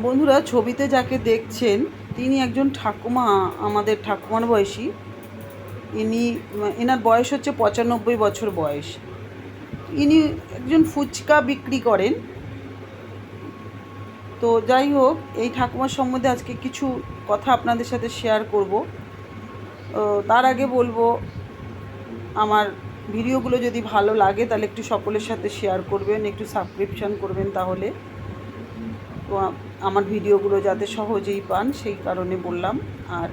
বন্ধুরা, ছবিতে যাকে দেখছেন, তিনি একজন ঠাকুমা, আমাদের ঠাকুমার বয়সী। ইনি, এনার বয়স হচ্ছে পঁচানব্বই বছর বয়স। ইনি একজন ফুচকা বিক্রি করেন। তো যাই হোক, এই ঠাকুমার সম্বন্ধে আজকে কিছু কথা আপনাদের সাথে শেয়ার করব। তার আগে বলব, আমার ভিডিওগুলো যদি ভালো লাগে, তাহলে একটু সকলের সাথে শেয়ার করবেন, একটু সাবস্ক্রিপশন করবেন তাহলে। আমার ভিডিওগুলো যাতে সহজেই পান, সেই কারণে বললাম। আর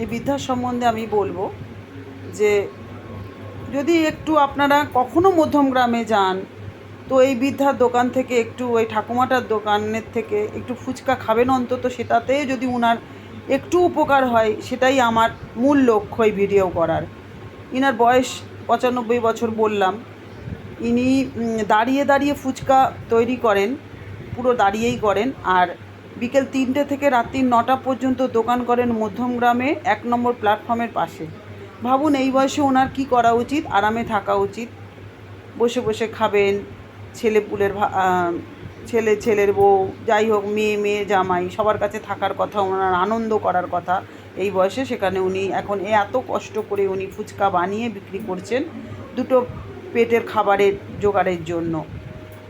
এই বৃদ্ধার সম্বন্ধে আমি বলব যে, যদি একটু আপনারা কখনো মধ্যম গ্রামে যান, তো এই বৃদ্ধার দোকান থেকে একটু, ওই ঠাকুমাটার দোকানের থেকে একটু ফুচকা খাবেন অন্তত, সেটাতে যদি উনার একটু উপকার হয়, সেটাই আমার মূল লক্ষ্য এই ভিডিও করার। ইনার বয়স পঁচানব্বই বছর বললাম। ইনি দাঁড়িয়ে দাঁড়িয়ে ফুচকা তৈরি করেন। পুরো দাঁড়িয়েই করেন। আর বিকেল তিনটে থেকে রাত্রি নটা পর্যন্ত দোকান করেন মধ্যমগ্রামে এক নম্বর প্ল্যাটফর্মের পাশে। ভাবুন, এই বয়সে ওনার কি করা উচিত? আরামে থাকা উচিত। বসে বসে খাবেন ছেলে পুলের ছেলে, ছেলের বউ, যাই হোক, মেয়ে মেয়ে, জামাই, সবার কাছে থাকার কথা, ওনার আনন্দ করার কথা। এই বয়সে সেখানে উনি এখন এ এত কষ্ট করে উনি ফুচকা বানিয়ে বিক্রি করছেন দুটো পেটের খাবারের জোগাড়ের জন্য।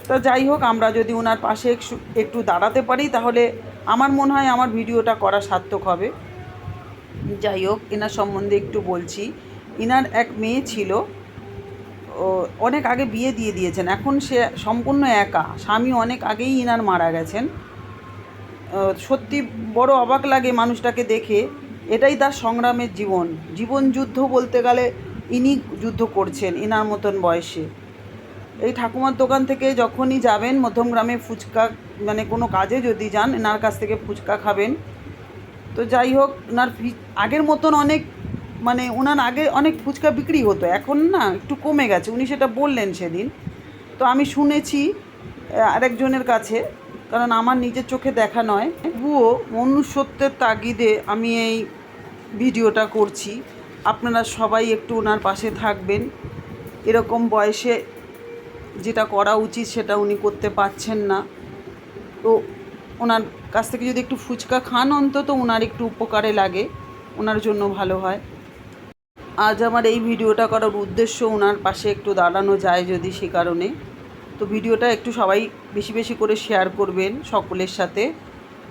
তো যাই হোক, আমরা যদি ওনার পাশে একটু- দাঁড়াতে পারি, তাহলে আমার মনে হয় আমার ভিডিওটা করা সার্থক হবে। যাই হোক, এনার সম্বন্ধে একটু বলছি। ইনার এক মেয়ে ছিল, ও অনেক আগে বিয়ে দিয়ে দিয়েছেন, এখন সে সম্পূর্ণ একা। স্বামী অনেক আগেই ইনার মারা গেছেন। সত্যি বড় অবাক লাগে মানুষটাকে দেখে। এটাই তার সংগ্রামের জীবন। জীবন যুদ্ধ বলতে গেলে ইনি যুদ্ধ করছেন ইনার মতন বয়সে। এই ঠাকুমার দোকান থেকে যখনই যাবেন, মধ্যমগ্রামে ফুচকা মানে কোনো কাজে যদি যান, এনার কাছ থেকে ফুচকা খাবেন। তো যাই হোক ওনার আগের মতন অনেক মানে ওনার আগে অনেক ফুচকা বিক্রি হতো, এখন না একটু কমে গেছে, উনি সেটা বললেন সেদিন। তো আমি শুনেছি আরেকজনের কাছে, কারণ আমার নিজের চোখে দেখা নয়। তবুও মনুষ্যত্বের তাগিদে আমি এই ভিডিওটা করছি। আপনারা সবাই একটু ওনার পাশে থাকবেন। এরকম বয়সে যেটা করা উচিত সেটা উনি করতে পারছেন না। তো ওনার কাছ থেকে যদি একটু ফুচকা খান অন্তত ওনার একটু উপকারে লাগে ওনার জন্য ভালো হয়। আজ আমার এই ভিডিওটা করার উদ্দেশ্য ওনার পাশে একটু দাঁড়ানো যায় যদি সে কারণে। তো ভিডিওটা একটু সবাই বেশি বেশি করে শেয়ার করবেন সকলের সাথে।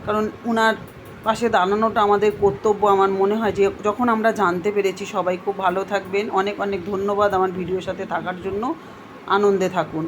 কারণ ওনার পাশে দাঁড়ানোটা আমাদের কর্তব্য। আমার মনে হয় যে যখন আমরা জানতে পেরেছি, সবাই খুব ভালো থাকবেন। অনেক অনেক ধন্যবাদ আমার ভিডিওর সাথে থাকার জন্য। আনন্দে থাকুন।